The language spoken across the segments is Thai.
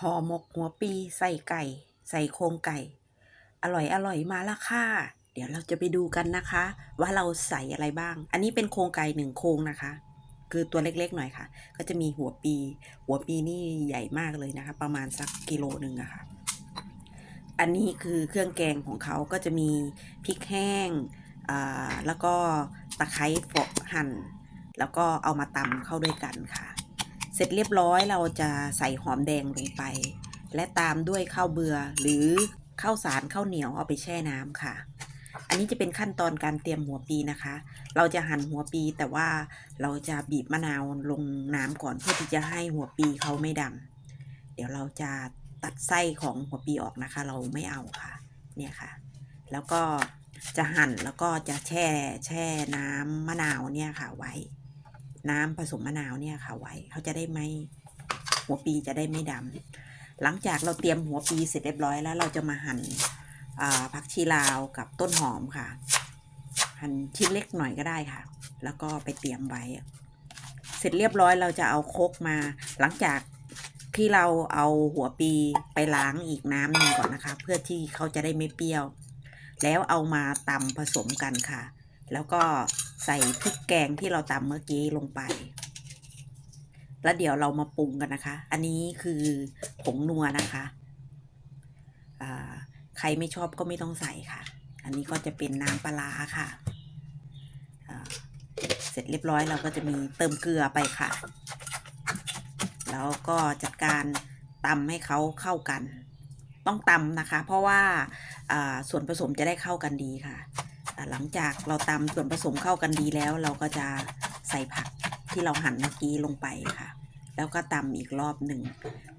ห่อหมกหัวปีใส่ไก่ ใส่โครงไก่ อร่อยอร่อยมาละค่ะ เดี๋ยวเราจะไปดูกันนะคะ ว่าเราใส่อะไรบ้าง อันนี้เป็นโครงไก่หนึ่งโครงนะคะ คือตัวเล็กๆหน่อยค่ะ ก็จะมีหัวปี หัวปีนี่ใหญ่มากเลยนะคะ ประมาณสักกิโลหนึ่งอะค่ะ อันนี้คือเครื่องแกงของเขาก็จะมีพริกแห้งอ่าแล้วก็ตะไคร้ฝกหั่น แล้วก็เอามาตำเข้าด้วยกันค่ะ เสร็จเรียบร้อยเราจะใส่หอมแดงลงไป และตามด้วยข้าวเบือหรือข้าวสารข้าวเหนียวเอาไปแช่น้ำค่ะ อันนี้จะเป็นขั้นตอนการเตรียมหัวปีนะคะ เราจะหั่นหัวปีแต่ว่าเราจะบีบมะนาวลงน้ำก่อนเพื่อที่จะให้หัวปีเขาไม่ดำเดี๋ยวเราจะตัดไส้ของหัวปีออกนะคะ เราไม่เอาค่ะ เนี่ยค่ะ แล้วก็จะหั่นแล้วก็จะแช่แช่น้ำมะนาวเนี่ยค่ะไว้ น้ำผสมมะนาวเนี่ยค่ะไว้เขาจะได้ไม่หัวปีจะได้ไม่ดำหลังจากเราเตรียมหัวปีเสร็จเรียบร้อยแล้วเราจะมาหั่นอ่าผักชีลาวกับต้นหอมค่ะ หั่นชิ้นเล็กหน่อยก็ได้ค่ะ แล้วก็ไปเตรียมไว้ เสร็จเรียบร้อยเราจะเอาโคกมา หลังจากที่เราเอาหัวปีไปล้างอีกน้ำหนึ่งก่อนนะคะ เพื่อที่เขาจะได้ไม่เปรี้ยว แล้วเอามาตำผสมกันค่ะ แล้วก็ใส่พริกแกงที่เราตำเมื่อกี้ลงไป แล้วเดี๋ยวเรามาปรุงกันนะคะ อันนี้คือผงนัวนะคะใครไม่ชอบก็ไม่ต้องใส่ค่ะ อันนี้ก็จะเป็นน้ำปลาค่ะ เสร็จเรียบร้อยเราก็จะมีเติมเกลือไปค่ะ แล้วก็จัดการตำให้เขาเข้ากัน ต้องตำนะคะ เพราะว่าาส่วนผสมจะได้เข้ากันดีค่ะ หลังจากเราตำส่วนผสมเข้ากันดีแล้ว เราก็จะใส่ผักที่เราหั่นเมื่อกี้ลงไปค่ะ แล้วก็ตำอีกรอบหนึ่ง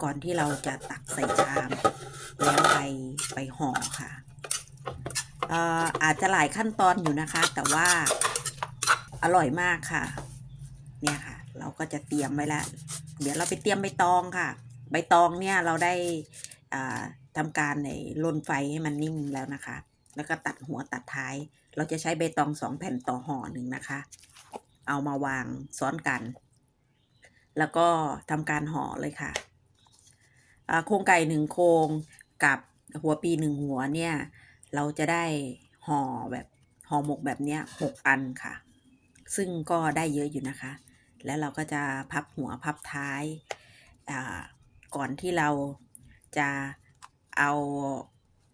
ก่อนที่เราจะตักใส่ชาม แล้วไปไปห่อค่ะอออาจจะหลายขั้นตอนอยู่นะคะ แต่ว่าอร่อยมากค่ะ เนี่ยค่ะ เราก็จะเตรียมไว้แล้วเดี๋ยวเราไปเตรียมใบตองค่ะ ใบตองเนี่ยเราได้ทำการในลนไฟให้มันนิ่มแล้วนะคะ แล้วก็ตัดหัวตัดท้าย เราจะใช้ใบตองสองแผ่นต่อห่อหนึ่งนะคะ เอามาวางซ้อนกัน แล้วก็ทำการห่อเลยค่ะโครงไก่หนึ่งโครงกับหัวปีหนึ่งหัวเนี่ย เราจะได้ห่อแบบห่อหมกแบบเนี้ยหกอันค่ะ ซึ่งก็ได้เยอะอยู่นะคะ แล้วเราก็จะพับหัวพับท้ายก่อนที่เราจะเอา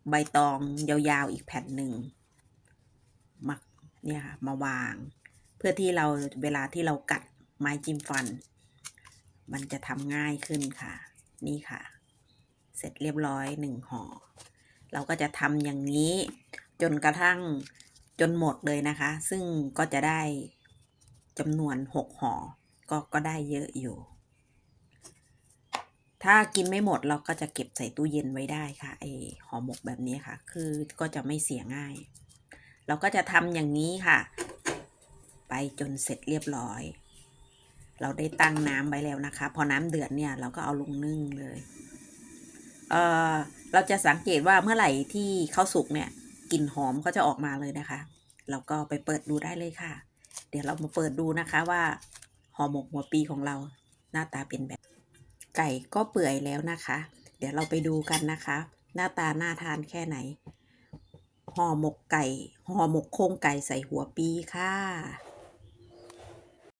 ใบตองยาวๆอีกแผ่นหนึ่งมาเนี่ยค่ะมาวาง เพื่อที่เราเวลาที่เรากัดไม้จิ้มฟัน มันจะทำง่ายขึ้นค่ะ นี่ค่ะ เสร็จเรียบร้อยหนึ่งห่อเราก็จะทำอย่างนี้ จนกระทั่งจนหมดเลยนะคะ ซึ่งก็จะได้จำนวนหกห่อก็ก็ได้เยอะอยู่ ถ้ากินไม่หมดเราก็จะเก็บใส่ตู้เย็นไว้ได้ค่ะไอห่อหมกแบบนี้ค่ะ คือก็จะไม่เสียง่าย เราก็จะทำอย่างนี้ค่ะ ไปจนเสร็จเรียบร้อย เราได้ตั้งน้ำไว้แล้วนะคะ พอน้ำเดือดเนี่ยเราก็เอาลงนึ่งเลยเออเราจะสังเกตว่าเมื่อไหร่ที่ข้าวสุกเนี่ยกลิ่นหอมก็จะออกมาเลยนะคะ เราก็ไปเปิดดูได้เลยค่ะ เดี๋ยวเรามาเปิดดูนะคะว่าห่อหมกหัวปีของเราหน้าตาเป็นแบบ ไก่ก็เปื่อยแล้วนะคะ เดี๋ยวเราไปดูกันนะคะ หน้าตาน่าทานแค่ไหนห่อหมกไก่ห่อหมกโครงไก่ใส่หัวปีค่ะ